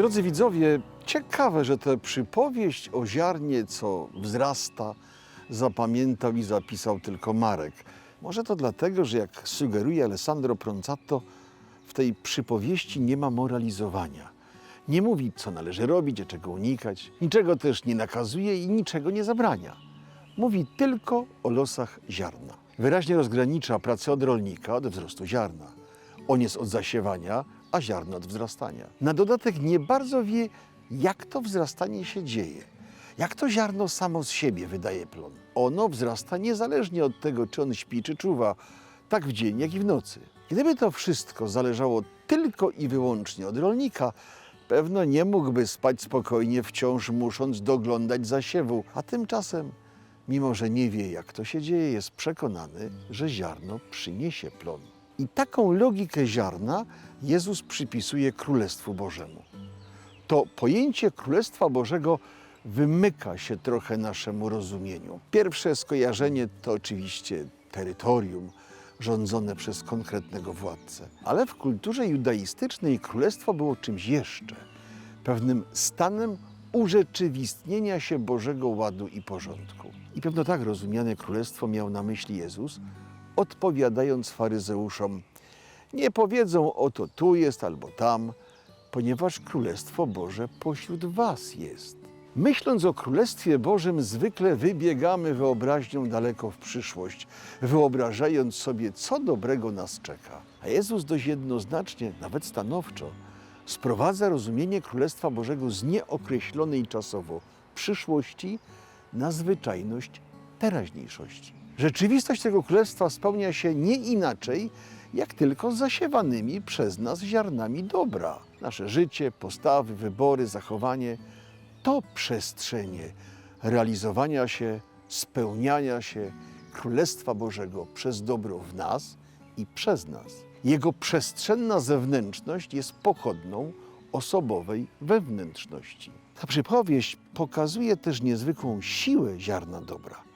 Drodzy widzowie, ciekawe, że tę przypowieść o ziarnie, co wzrasta, zapamiętał i zapisał tylko Marek. Może to dlatego, że jak sugeruje Alessandro Pronzatto, w tej przypowieści nie ma moralizowania. Nie mówi, co należy robić, a czego unikać, niczego też nie nakazuje i niczego nie zabrania. Mówi tylko o losach ziarna. Wyraźnie rozgranicza pracę od rolnika od wzrostu ziarna. On jest od zasiewania, a ziarno od wzrastania. Na dodatek nie bardzo wie, jak to wzrastanie się dzieje. Jak to ziarno samo z siebie wydaje plon. Ono wzrasta niezależnie od tego, czy on śpi, czy czuwa, tak w dzień, jak i w nocy. Gdyby to wszystko zależało tylko i wyłącznie od rolnika, pewno nie mógłby spać spokojnie, wciąż musząc doglądać zasiewu, a tymczasem, mimo że nie wie, jak to się dzieje, jest przekonany, że ziarno przyniesie plon. I taką logikę ziarna Jezus przypisuje Królestwu Bożemu. To pojęcie Królestwa Bożego wymyka się trochę naszemu rozumieniu. Pierwsze skojarzenie to oczywiście terytorium rządzone przez konkretnego władcę. Ale w kulturze judaistycznej królestwo było czymś jeszcze, pewnym stanem urzeczywistnienia się Bożego ładu i porządku. I pewno tak rozumiane królestwo miał na myśli Jezus, odpowiadając faryzeuszom: Nie powiedzą oto tu jest albo tam, ponieważ Królestwo Boże pośród was jest. Myśląc o Królestwie Bożym, zwykle wybiegamy wyobraźnią daleko w przyszłość, wyobrażając sobie, co dobrego nas czeka. A Jezus dość jednoznacznie, nawet stanowczo, sprowadza rozumienie Królestwa Bożego z nieokreślonej czasowo przyszłości na zwyczajność teraźniejszości. Rzeczywistość tego królestwa spełnia się nie inaczej, jak tylko zasiewanymi przez nas ziarnami dobra. Nasze życie, postawy, wybory, zachowanie to przestrzenie realizowania się, spełniania się Królestwa Bożego przez dobro w nas i przez nas. Jego przestrzenna zewnętrzność jest pochodną osobowej wewnętrzności. Ta przypowieść pokazuje też niezwykłą siłę ziarna dobra.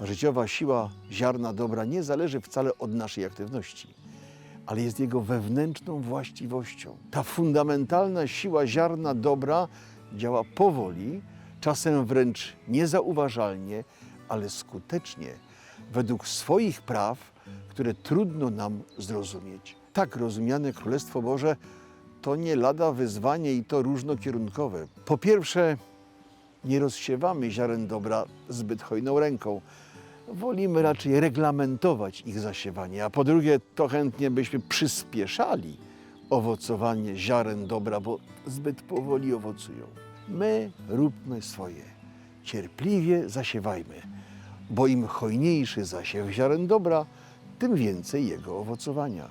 Życiowa siła ziarna dobra nie zależy wcale od naszej aktywności, ale jest jego wewnętrzną właściwością. Ta fundamentalna siła ziarna dobra działa powoli, czasem wręcz niezauważalnie, ale skutecznie, według swoich praw, które trudno nam zrozumieć. Tak rozumiane Królestwo Boże to nie lada wyzwanie i to różnokierunkowe. Po pierwsze, nie rozsiewamy ziaren dobra zbyt hojną ręką. Wolimy raczej reglamentować ich zasiewanie, a po drugie, to chętnie byśmy przyspieszali owocowanie ziaren dobra, bo zbyt powoli owocują. My róbmy swoje, cierpliwie zasiewajmy, bo im hojniejszy zasiew ziaren dobra, tym więcej jego owocowania.